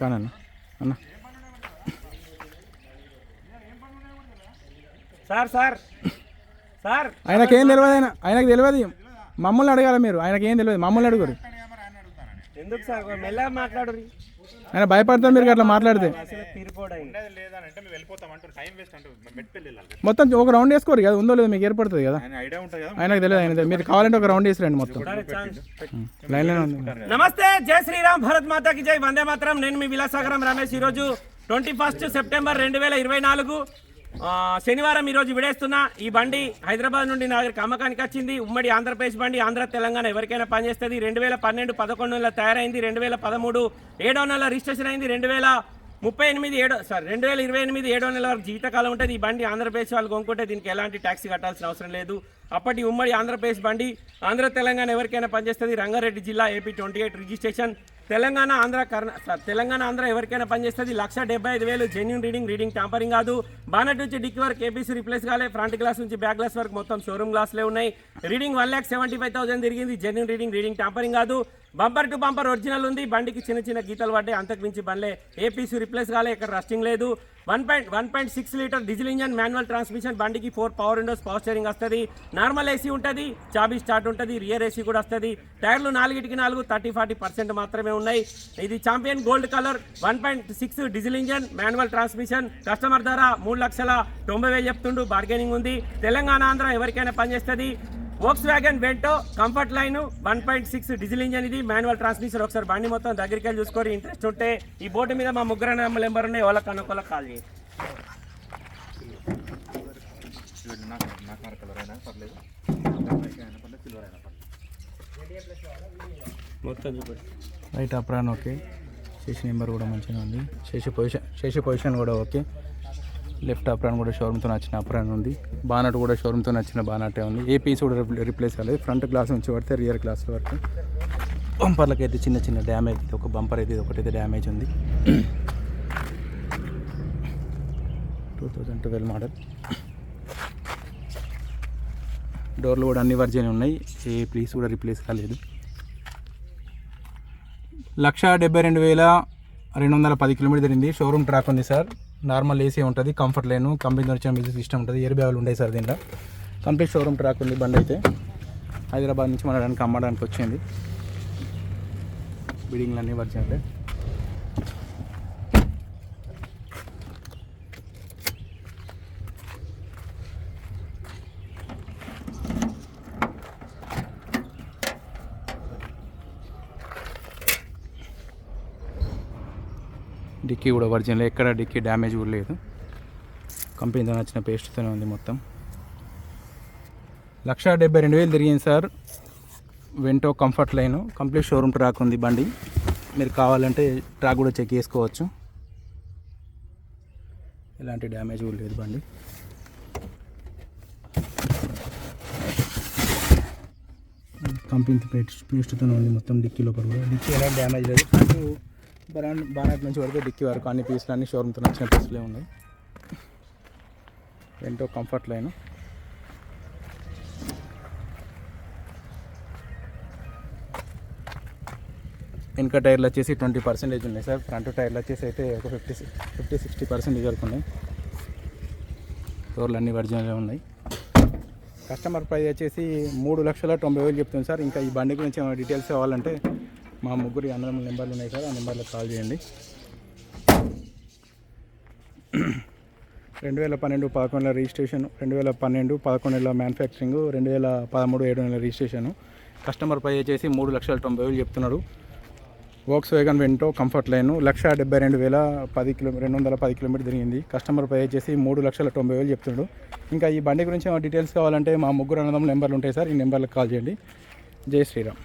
కానన్న అన్న. Sir sir. Sir. ఆయనకేం తెలియదు ఆయన ఆయనకు తెలియదు మమ్మల్ని అడగాలి మీరు ఆయనకేం తెలియదు మమ్మల్ని అడుగురు. ఎందుకు సార్? మెల్లగా మాట్లాడు ఆయన భయపడతాం మీరు అట్లా మాట్లాడితే. మొత్తం ఒక రౌండ్ వేసుకోరు కదా ఉందో లేదో మీకు ఏర్పడుతుంది కదా. ఆయనకు తెలియదు ఆయన మీరు కావాలంటే ఒక రౌండ్ వేసిరండి మొత్తం. లైన్ లైన్ ఉంది. నమస్తే జై శ్రీరామ్ భరత్ మాతాకి జై వందే మాత్రం. నేను మీ విలాసాగరం రమేష్. ఈరోజు ట్వంటీ ఫస్ట్ సెప్టెంబర్ రెండు వేల ఇరవై నాలుగు శనివారం ఈరోజు విడేస్తున్న ఈ బండి హైదరాబాద్ నుండి నా అమ్మకానికి వచ్చింది. ఉమ్మడి ఆంధ్రప్రదేశ్ బండి ఆంధ్ర తెలంగాణ ఎవరికైనా పనిచేస్తుంది రెండు వేల పన్నెండు పదకొండు నెలల తయారైంది. రెండు వేల పదమూడు ఏడో నెల రిజిస్ట్రేషన్ అయింది. రెండు వేల ముప్పై ఎనిమిది ఏడో సారీ రెండు వేల ఇరవై ఎనిమిది ఏడో నెల వరకు జీవితకాలం ఉంటుంది. ఈ బండి ఆంధ్రప్రదేశ్ వాళ్ళు కొనుక్కుంటే దీనికి ఎలాంటి ట్యాక్సీ కట్టాల్సిన అవసరం లేదు. అప్పటి ఉమ్మడి ఆంధ్రప్రదేశ్ బండి ఆంధ్ర తెలంగాణ ఎవరికైనా పనిచేస్తుంది రంగారెడ్డి జిల్లా AP twenty eight registration. Telangana Andhra కర్ణా Telangana Andhra ఎవరికైనా పనిచేస్తుంది లక్ష డెబ్బై ఐదు వేలు జెన్యున్ రీడింగ్ రీడింగ్ టాంపరింగ్ కాదు. బానట్ నుంచి డిక్కి వరకు ఏపీసీ రిప్లేస్ కాలే. ఫ్రంట్ గ్లాస్ నుంచి బ్యాక్ గ్లాస్ వరకు మొత్తం షోరూమ్ గ్లాస్లే ఉన్నాయి. Reading one lakh seventy five thousand తిరిగింది. జెన్యున్ రీడింగ్ రీడింగ్ టాంపరింగ్ కాదు. బంపర్ టు బంపర్ ఒరిజినల్ ఉంది. బండికి చిన్న చిన్న గీతలు పడ్డాయి. అంతకు మించి బండ్లే ఏపీసీ రిప్లేస్ కాలే. ఇక్కడ రస్టింగ్ లేదు. One point one point six litre diesel engine manual transmission బండికి four power windows power steering వస్తుంది. నార్మల్ ఏసీ ఉంటుంది చాబీ స్టార్ట్ ఉంటుంది రియర్ ఏసీ కూడా వస్తుంది. టైర్లు నాలుగిటికి నాలుగు థర్టీ ఫార్టీ పర్సెంట్ మాత్రమే ఉన్నాయి. ఇది champion gold colour one point six diesel engine manual transmission. Customer ధర మూడు లక్షల తొంభై వేలు చెప్తుండు బార్గెనింగ్ ఉంది. తెలంగాణ ఆంధ్ర ఎవరికైనా పనిచేస్తుంది. Volkswagen Vento comfort line one point six diesel engine ఇది. మాన్యువల్ ట్రాన్స్మిషన్ ఒకసారి బండి మొత్తం దగ్గరికి వెళ్ళి చూసుకొని ఇంట్రెస్ట్ ఉంటే ఈ బోర్డు మీద మా ముగ్గురు నెంబర్ ఉన్నాయి. వాళ్ళకి కనుక్కోళ్ళకి కాల్ చేయండి మొత్తం చూపండి. Right apron okay chassis number కూడా మంచిగా ఉంది. శేషి పొజిషన్ శేషి పొజిషన్ కూడా ఓకే లెఫ్ట్ అప్రాన్ కూడా షోరూమ్తో నచ్చిన అప్రాన్ ఉంది. బానట్ కూడా షోరూమ్తో నచ్చిన బానటే ఉంది. ఏ పీస్ కూడా రిప్లేస్ కాలేదు. ఫ్రంట్ గ్లాస్ నుంచి పడితే రియర్ గ్లాస్ వరకు. బంపర్లకి అయితే చిన్న చిన్న డ్యామేజ్. ఇది ఒక బంపర్ అయితే ఇది ఒకటైతే డ్యామేజ్ ఉంది. Two thousand twelve model. డోర్లు కూడా అన్ని వర్జన్ ఉన్నాయి. ఏ ప్లీస్ కూడా రిప్లేస్ కాలేదు. లక్ష డెబ్బై రెండు వేల రెండు వందల పది కిలోమీటర్ జరిగింది. షోరూమ్ ట్రాక్ ఉంది సార్. నార్మల్ ఏసీ ఉంటుంది కంఫర్ట్ లేను కంపెనీ వచ్చిన మ్యూజిక్ సిస్టమ్ ఉంటుంది ఎయిర్ బ్యాగులు ఉంటాయి సార్ దీంట్లో. కంప్లీట్ షోరూమ్ ట్రాక్ ఉంది బండి అయితే. హైదరాబాద్ నుంచి మనడానికి అమ్మడానికి వచ్చింది. బిడింగ్లు అన్నీ డిక్కీ కూడా ఒరిజినల్ ఎక్కడ డిక్కీ డ్యామేజ్ కూడా లేదు. కంపెనీతో నచ్చిన పేస్ట్తోనే ఉంది మొత్తం. లక్ష డెబ్బై రెండు వేలు తిరిగింది sir. Vento comfort line. Complete showroom track ఉంది బండి. మీరు కావాలంటే ట్రాక్ కూడా చెక్ చేసుకోవచ్చు. ఎలాంటి డ్యామేజ్ కూడా లేదు బండి. కంపెనీ పేస్ట్ పేస్ట్తో ఉంది మొత్తం డిక్కీ లోపల కూడా. డిక్కీ ఎలాంటి డ్యామేజ్ లేదు. ఫ్రంట్ బరాన్ బానట్ నుంచి పడితే డిక్కీ వరకు అన్ని పీసులు అన్ని షోరూమ్తో నచ్చిన పీసులే ఉన్నాయి. ఎంతో కంఫర్ట్ లైన్ వెనక టైర్లు వచ్చేసి ట్వంటీ పర్సెంటేజ్ ఉన్నాయి సార్. ఫ్రంట్ టైర్లు వచ్చేసి అయితే ఒక ఫిఫ్టీ ఫిఫ్టీ సిక్స్టీ పర్సెంటేజ్ వరకు ఉన్నాయి. డోర్లు అన్ని ఒరిజినల్గా ఉన్నాయి. కస్టమర్ ప్రైస్ వచ్చేసి మూడు లక్షల తొంభై వేలు చెప్తుంది సార్. ఇంకా ఈ బండి గురించి ఏమైనా డీటెయిల్స్ కావాలంటే మా ముగ్గురు అందరం నెంబర్లు ఉన్నాయి సార్ ఆ నెంబర్లో కాల్ చేయండి. రెండు వేల పన్నెండు పదకొండుల రిజిస్ట్రేషన్ రెండు వేల పన్నెండు పదకొండు నెలల మ్యానుఫ్యాక్చరింగ్ రెండు వేల పదమూడు ఏడు నెలల రిజిస్ట్రేషన్. కస్టమర్ పై చేసి మూడు లక్షల తొంభై వేలు చెప్తున్నాడు. Volkswagen Vento comfort line లక్ష డెబ్బై రెండు వేల పది కిలో రెండు వందల పది కిలోమీటర్ తిరిగింది. కస్టమర్ పై చేసి మూడు లక్షల తొంభై వేలు చెప్తున్నాడు. ఇంకా ఈ బండి గురించి ఏమైనా డీటెయిల్స్ కావాలంటే మా ముగ్గురు అన్నదమ్ముల నెంబర్లు ఉంటాయి సార్ ఈ నెంబర్లకు కాల్ చేయండి. జై శ్రీరామ్.